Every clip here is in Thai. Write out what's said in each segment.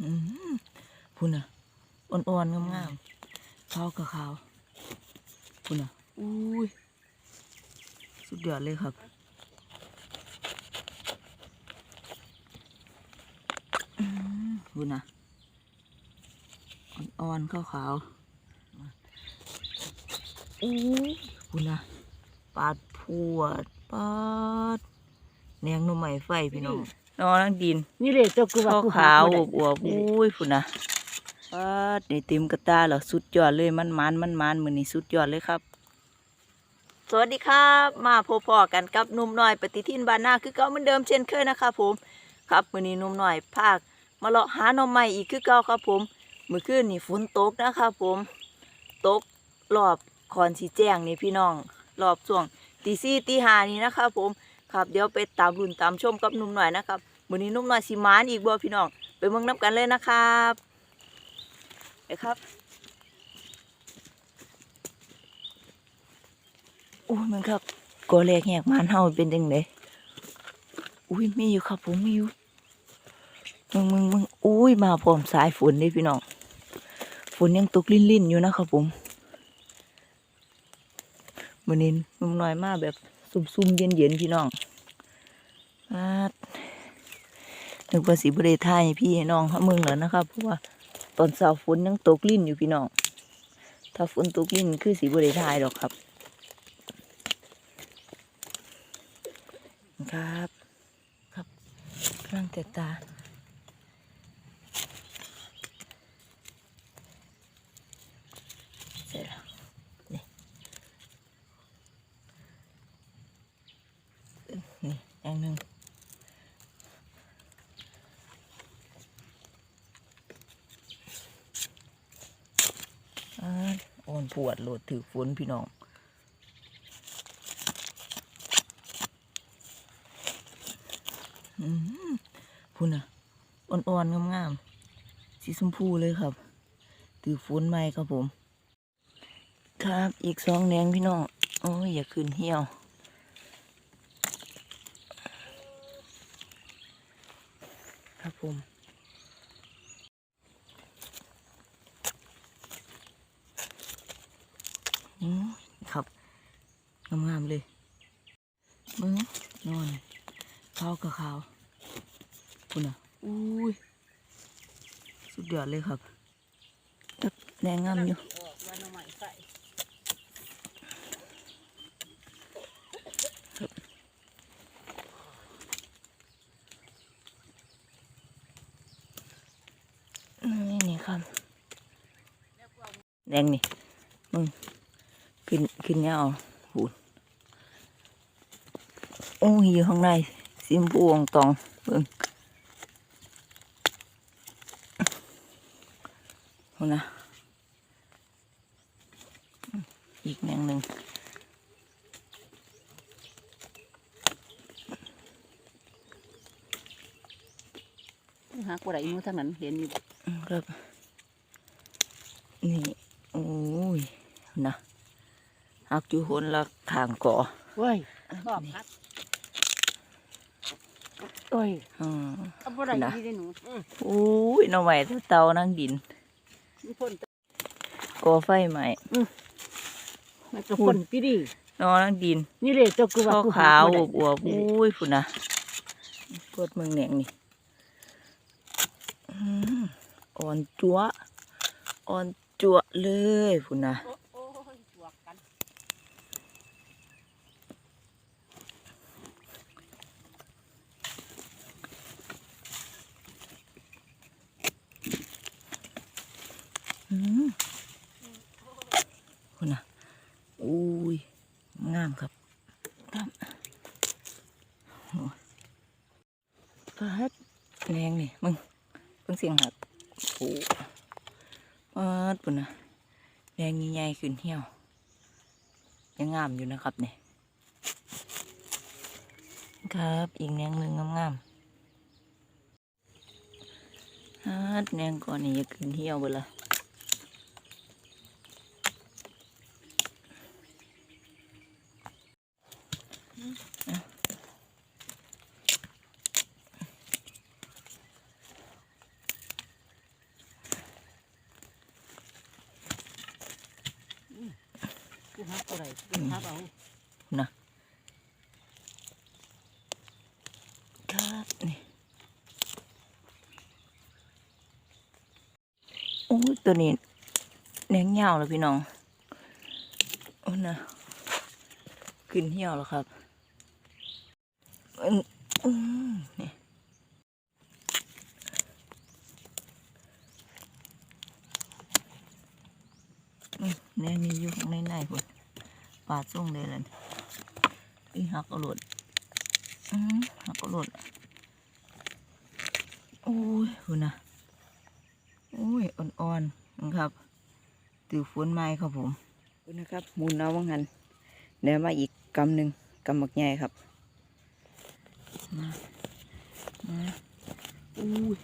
อืมพุ่นอะอ่อนๆงามๆขาวกับขาวพุ่นอะอุ้ยสุดยอดเลยครับอืมพุ่นอะอ่อนๆขาวๆอุ้ยพุ่นอะปาดพวดปาดแนงหนุ่มใหม่ไฟพี่น้อง นอนนั่งดินนี่เลยเจ้ากูว่าขาวกูขาวหอบ่วบอวบอุ้ยพุ่นนะปาดนี่เต็มกระตาแล้วสุดยอดเลยมันมันมันมันมือนี้สุดยอดเลยครับ สวัสดีครับมาพบพอกันกับหนุ่มน้อยปฏิทินบานนาคือเก่าเหมือนเดิมเช่นเคยนะครับผม ครับมือนี้หนุ่มน้อยภาค มาเลาะหาหน่อไม้อีกคือเก่าครับผมเมื่อคืนนี่ฝนตกนะครับผมตกรอบคอนสีแจ้งนี่พี่น้องรอบช่วงตีสี่ตีห้านี่นะครับผม ครับเดี๋ยวไปตามรุ่นตามชมกับนุ่มหน้อยนะครับมื้อนี้นุ่มหน้อยสิมานอีกบ่พี่น้องไปเมืองน้ำกันเลยนะครับไปครับอุ้ยมันครับกอแรกแหกมานเฮาเป็นจังไดอุ้ยมีอยู่ครับผมมีอยู่มึงมึงมึงอุ้ยมาพร้อมสายฝนเลยพี่น้องฝนยังตกลิ่นๆอยู่นะครับผมมือนี้นุ่มน้อยมากแบบซุ่มๆเย็นๆพี่น้องอานึกว่าสีบริไทยพี่น้องเขาเมืองแล้วนะครับเพราะว่าตอนเสาฝนยังตกลิ่นอยู่พี่น้องถ้าฝนตกลิ่นคือสีบริไทยหรอกครับ ครับ ครับกำลังแต่ตา เสร็จแล้วนี่นี่อย่างหนึ่ง อ่อนปวดโหลดถือฝนพี่น้องอืมพุ่นอะ อ่อนๆ งามๆ สีชมพูเลยครับ ถือฝนใหม่ครับผม ครับอีกสองแนงพี่น้อง โอ้ย อย่าขึ้นเหี่ยวครับผม อืมครับงามๆเลยมึงนอนขาวกับขาวคุณอะอุ้ย สุดยอดเลยครับแดงงามอยู่นี่นี่ครับแดงนี่มึงขึ้นขึ้นเงาหูโอ้ยอยู่ข้างในซิมพูงตองเบิ่ง หูนะอีกแนงหนึ่งหากว่าไรมูทางนั้นเห็นอยู่ครับนี่โอ้ยนะหักอยู่หนละทางก่อเว้ยชอบครับโอ้ยอืมเอาบ่ได้นะที่ได้หนูโอ้ยหน่อใหม่เตานั่งดินมี พ่นก่อไฟใหม่มันจะพ่นพี่ดินอนนั่งดิน นี่เลยเจ้ากูว่าขาวกูขาวบ่อได้วบอวบอุ้ยฝุ่นนะกดเมืองแหนงนี่อืมอ่อนจัวอ่อนจัวเลยฝุ่นนะ โอ้โอ้ยจวกกัน อืมฝุ่นนะอุ้ยงามครับงามโอ้ยปัดแรงนี่ มึงเพิ่งเสียงหักโอ้ปัดฝุ่นนะแรงใหญ่ๆขึ้นเหี่ยว ยังงามอยู่นะครับเนี่ยครับอีกแนงหนึ่งงามๆฮัดแนงก่อนนี่จะขึ้นเหี่ยวไปละ หักบ่ได้เป็นหักเอาครับนี่โอ้ยตัวนี้แหนงเหยาวแล้วพี่น้องโอ้นะขึ้นเหี่ยวแล้วครับอืมอืมนี่อืมแหนงนี่อยู่ข้างในในพุ่น ปาดส่งเลยล่ะอีหักเอาหลดอืมหักเอาหลดโอ้ยคุณนะโอ้ยอ่อนๆนะครับตือฝนไม้ครับผมคุณนะครับหมุนเอาว่างันเดี๋ยวมาอีกกำหนึ่งกำหมักใหญ่ครับมามาอุ้ย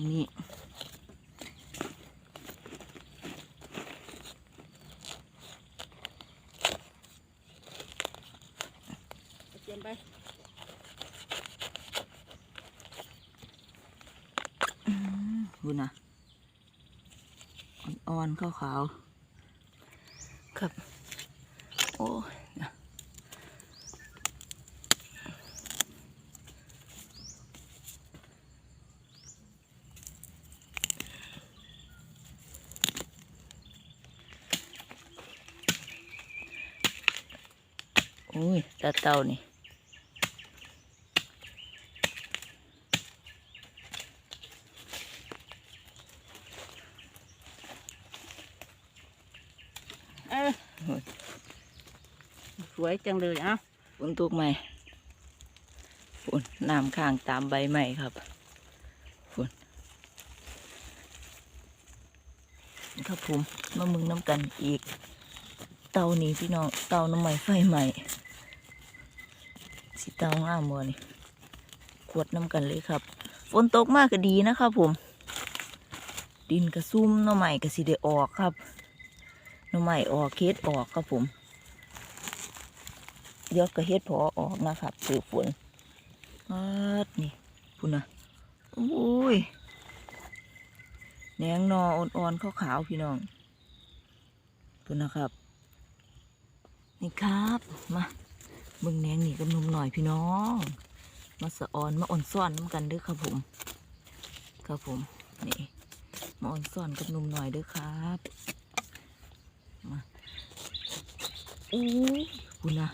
แหนงนี่เตรียมไปดูนะอ่อนๆขาวๆครับ โอ้ อ้ยตาเต่านี่เออสวยจังเลยเอะฝนตกไหมฝนน้ำข้างตามใบไม้ครับฝนครับผมมามึงน้ำกันอีก เตานี้พี่น้องเตาน้ำใหม่ไฟใหม่สิเตางามบ่นี่ขวดน้ำกันเลยครับฝนตกมากก็ดีนะครับผม ดินกระซุ่มน้ำใหม่ก็สิได้ออกครับน้ำใหม่ออกเคสออกครับผมเดี๋ยวก็เฮ็ดพอออกนะครับสือฝนอาดนี่พุ่นนะโอ้ยแหนงนออ่อนๆขาวๆพี่น้องพุ่นนะครับ นี่ครับ มาเบิ่งแหนงนี่กับนุ่มหน่อยพี่น้อง มาสะออนมาอ่อนซ่อนน้ำกันด้อครับผม ครับผมนี่มาอ่อนซ่อนกับนุ่มหน่อยด้อครับมาอู้ยพุ่นะ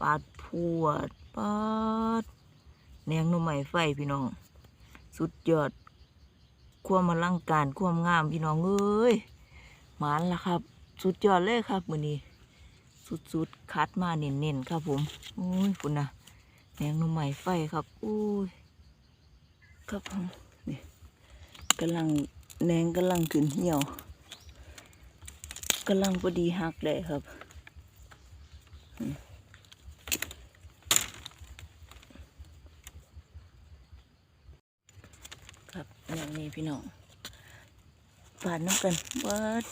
ปาดพวดปาดแหนงหน่อไม้ไฟพี่น้อง สุดยอดความอลังการความงามพี่น้องเอ้ยหมานละครับ สุดยอดเลยครับมือนี้ สุดๆ คัดมาเน้นๆ ครับผมโอ้ยคุณนะแหนงหน่อไม้ไฟครับโอ้ยครับผมนี่กำลังแหนงกำลังขึ้นเหี่ยวกำลังพอดีหักเลยครับครับอย่างนี้พี่น้องปาดน้ำกันปาด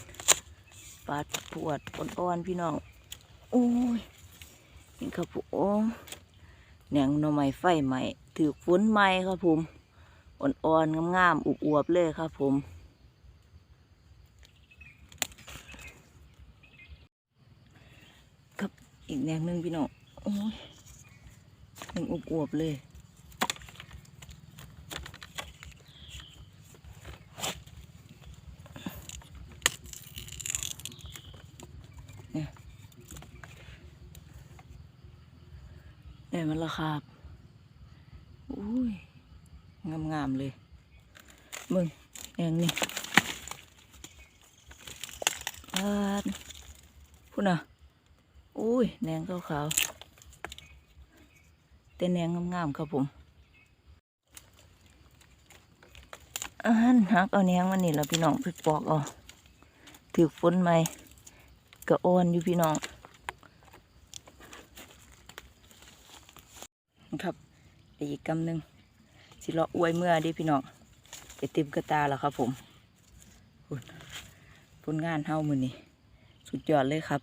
ปาดปวดอ่อนๆพี่น้อง โอ้ยนี่ครับผมแหนงหน่อไม้ไฟใหม่ถือฝนใหม่ครับผมอ่อนๆงามๆอวบๆเลยครับผมครับอีกแหนงหนึ่งพี่น้องโอ้ยหนึ่งอวบๆเลย ได้มันละครับอุ้ย งามๆเลย มึงแองนี่ปาดพูดนะอุ้ยแหนงขาวๆแต่แหนงงามๆครับผมอาหันหักเอาแหนงมันนี่แล้วพี่น้องไปปอกเอาถือฝนไหมกระอ่อนอยู่พี่น้อง ครับอีกกำหนึ่งสิเลาะอวยเมื่อดีพี่น้องไอติมกระตาแล้วครับ ผมผลงานเท่ามือนี่สุดยอดเลยครับ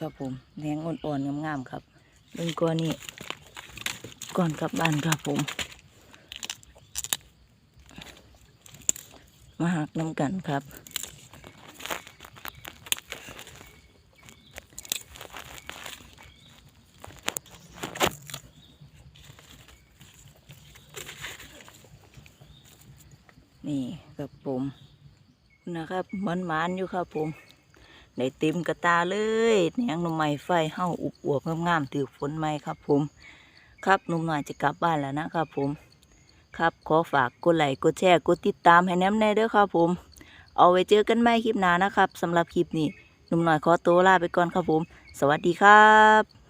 ครับผมแหงอ่อนๆงามๆครับเรื่องก้อนนี้ก่อนกลับบ้านครับผม มาหักน้ำกันครับ นะครับมันมานอยู่ครับผมได้เต็มกระตาเลยแหนงหนุ่มใหม่ไฟเห้าอุบอวบงามๆถือฝนไหมครับผม ครับหนุ่มหน่อยจะกลับบ้านแล้วนะครับผม ครับขอฝากกดไลค์กดแชร์กดติดตามให้แนมแน่เด้อครับผม เอาไว้เจอกันใหม่คลิปหน้านะครับสำหรับคลิปนี้หนุ่มหน่อยขอตัวลาไปก่อนครับผม สวัสดีครับ